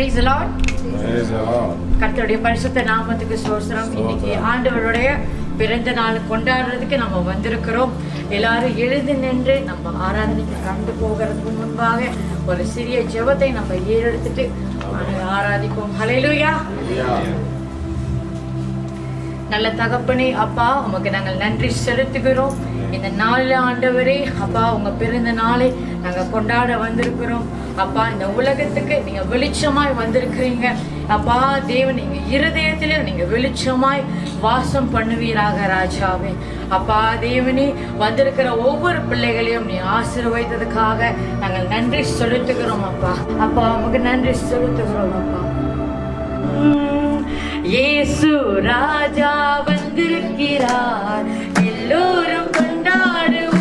The Lord. கர்த்தருடைய பரிசுத்த நாமத்துக்கு சோஸ்திரம் இன்னைக்கு ஆண்டவருடைய பிறந்த நாள் கொண்டாடுறதுக்கு நம்ம வந்திருக்கிறோம். எல்லாரும் எழுந்து நின்று நம்ம ஆராதனைக்கு கண்டு போகிறதுக்கு முன்பாக ஒரு சிறிய ஜெபத்தை நம்ம ஏறெடுத்துட்டு ஆராதிப்போம். ஹalleluya நல்ல தகப்பனே அப்பா உமக்கு நாங்கள் நன்றி செலுத்துகிறோம். இந்த நாளில் ஆண்டவரே அப்பா உங்கள் பிறந்த நாளை நாங்கள் கொண்டாட வந்திருக்கிறோம். அப்பா இந்த உலகத்துக்கு நீங்க வெளிச்சமாய் வந்திருக்கிறீங்க. அப்பா தேவன் நீங்கள் இருதயத்திலே நீங்க வெளிச்சமாய் வாசம் பண்ணுவீராக ராஜாவே. அப்பா தேவனே வந்திருக்கிற ஒவ்வொரு பிள்ளைகளையும் நீ ஆசீர்வதித்ததுக்காக நாங்கள் நன்றி செலுத்துகிறோம் அப்பா. அப்பா உமக்கு நன்றி செலுத்துகிறோம் அப்பா. ஏசு ராஜா வந்திருக்கிறார். எல்லோரும் கொண்டாடுவோம்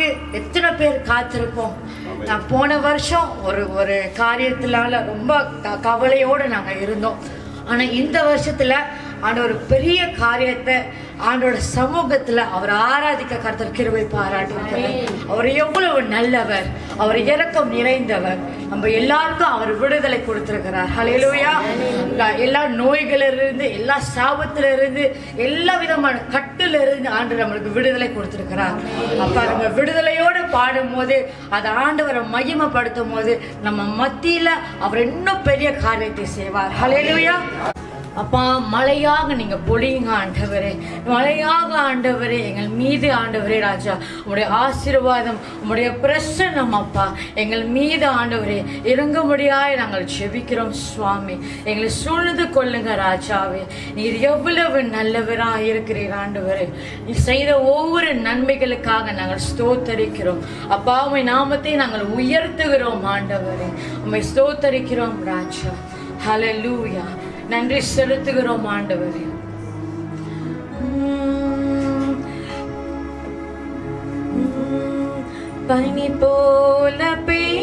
நாளுக்கு எத்தனை பேர் காத்திருப்போம்? நான் போன வருஷம் ஒரு ஒரு காரியத்தினால ரொம்ப கவலையோட நாங்க இருந்தோம். ஆனா இந்த வருஷத்துல ஆண்டவர் பெரிய காரியத்தை ஆண்டோட சமூகத்துல அவர் ஆராதிக்க கர்த்தர் கிருபை பாராட்டுகிறார் அவர் எவ்வளவு நல்லவர். அவர் இரக்கம் நிறைந்தவர். நம்ம எல்லாருக்கும் அவர் விடுதலை கொடுத்திருக்கிறார். ஹalleluya எல்லா நோய்களிலிருந்து எல்லா சாபத்தில இருந்து எல்லா விதமான கட்டுல இருந்து ஆண்டு நம்மளுக்கு விடுதலை கொடுத்திருக்கிறார். அப்ப நம்ம விடுதலையோடு பாடும்போது அதை ஆண்டவரை மகிமைப்படுத்தும் போது நம்ம மத்தியில அவர் இன்னும் பெரிய காரியத்தை செய்வார். ஹalleluya அப்பா மழையாக நீங்க பொழியுங்க ஆண்டவரே. மழையாக ஆண்டவரே எங்கள் மீது ஆண்டவரே ராஜா. உங்களுடைய ஆசீர்வாதம் உங்களுடைய பிரசன்னம் அப்பா. எங்கள் மீது ஆண்டவரே இறங்கும்படியாய் நாங்கள் செபிக்கிறோம் சுவாமி. எங்களை சூழ்ந்து கொள்ளுங்க ராஜாவே. நீர் எவ்வளவு நல்லவராக இருக்கிறீர் ஆண்டவரே. நீ செய்த ஒவ்வொரு நன்மைகளுக்காக நாங்கள் ஸ்தோத்தரிக்கிறோம். அப்பா உமை நாமத்தை நாங்கள் உயர்த்துகிறோம் ஆண்டவரே. உண்மை ஸ்தோத்தரிக்கிறோம் ராஜா. ஹலலூயா நன்றி செலுத்துகிறோம் ஆண்டவரே. உம், பனி போல பெய்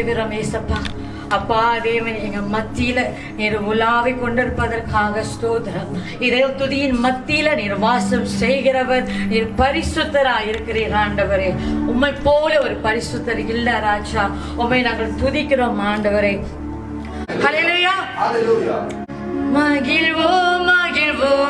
ஸ்தோத்திரம் ரமேஷ் அப்பா தேவன் எங்கள் மத்தியில் நீர் உலாவை கொண்டிருப்பதற்காக ஸ்தோத்திரம். இதய துதியின் மத்தியில் நீர் வாசம் செய்கிறவர். நீர் பரிசுத்தரா இருக்கிறீர் ஆண்டவரே. உம்மை போல ஒரு பரிசுத்தர் இல்ல ராஜா. உம்மை நாங்கள் துதிக்கிறோம் ஆண்டவரே. ஹலையா மகிழ்வோம் மகிழ்வோம்.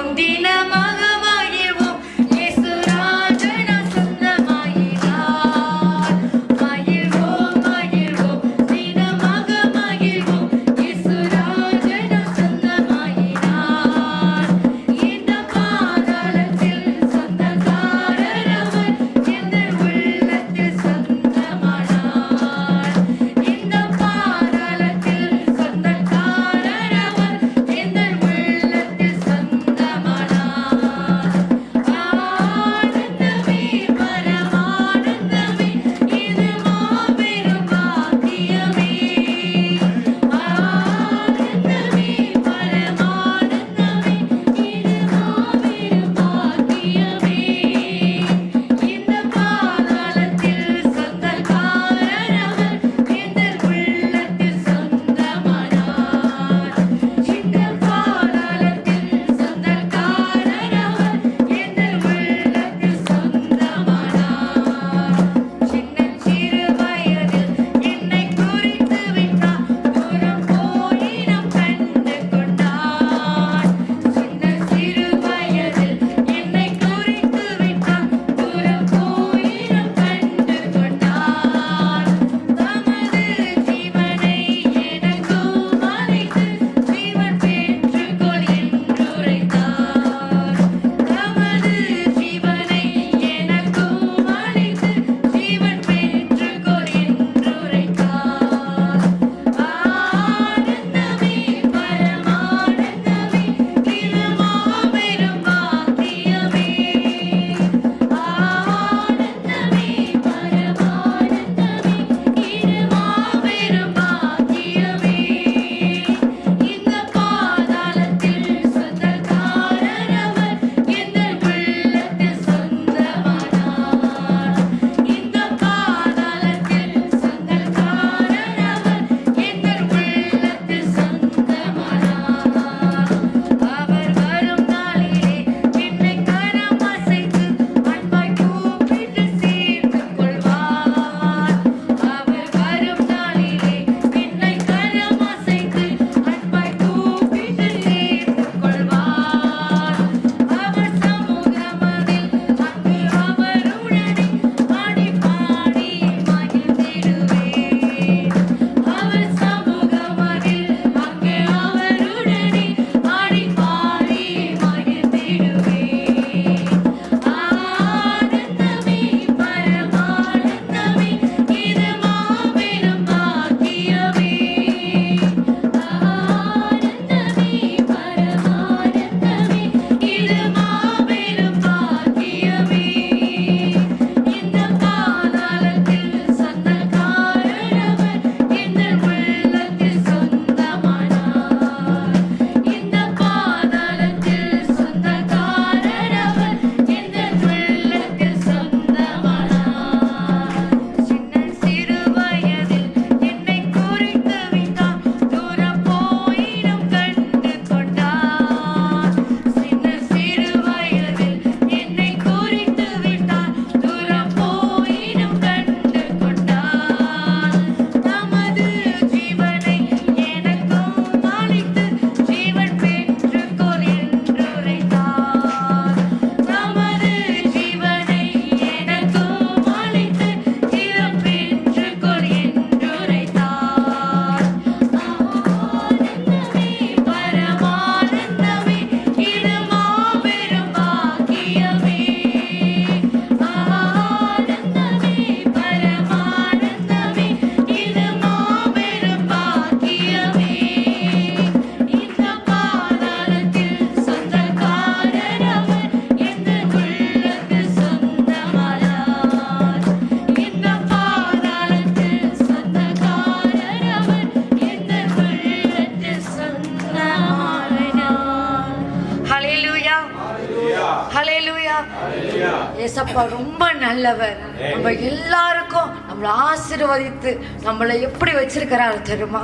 ஏசப்பா ரொம்ப நல்லவர். நம்ம எல்லாருக்கும் நம்மளை ஆசீர்வதித்து நம்மளை எப்படி வச்சிருக்கிறாரு தெரியுமா?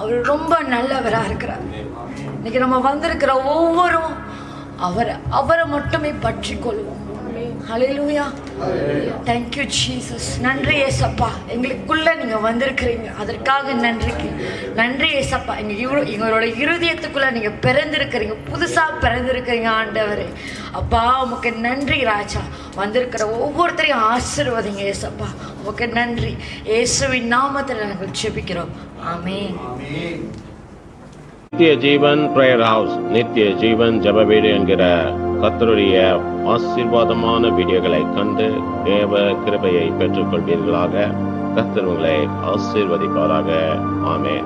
அவர் ரொம்ப நல்லவராக இருக்கிறார். இன்னைக்கு நம்ம வந்திருக்கிற ஒவ்வொரும் அவரை அவரை மட்டுமே பற்றி கொள்வோம் ஹalleluya தேங்க்யூ ஜீசஸ் நன்றி ஏசப்பா. எங்களுக்குள்ள நீங்க வந்திருக்கிறீங்க. அதற்காக நன்றிக்கு. நன்றி ஏசப்பா. எங்கள் இவ்வளோ எங்களோட இருதயத்துக்குள்ள நீங்க பிறந்திருக்கிறீங்க. புதுசா பிறந்திருக்கிறீங்க ஆண்டவரே. அப்பா உமக்கு நன்றி ராஜா. வந்திருக்கிற ஒவ்வொருத்தரையும் ஆசிர்வதிங்க ஏசப்பா. உமக்கு நன்றி. ஏசுவின் நாமத்தில் நாங்கள் செபிக்கிறோம் ஆமே நித்திய ஜீவன் பிரேயர் ஹவுஸ் நித்திய ஜீவன் ஜப வீடு என்கிற கர்த்தருடைய ஆசீர்வாதமான வீடியோகளை கண்டு தேவ கிருபையை பெற்றுக்கொள்வீர்களாக. கத்தர் உங்களை ஆசீர்வதிப்பாராக. ஆமேன்.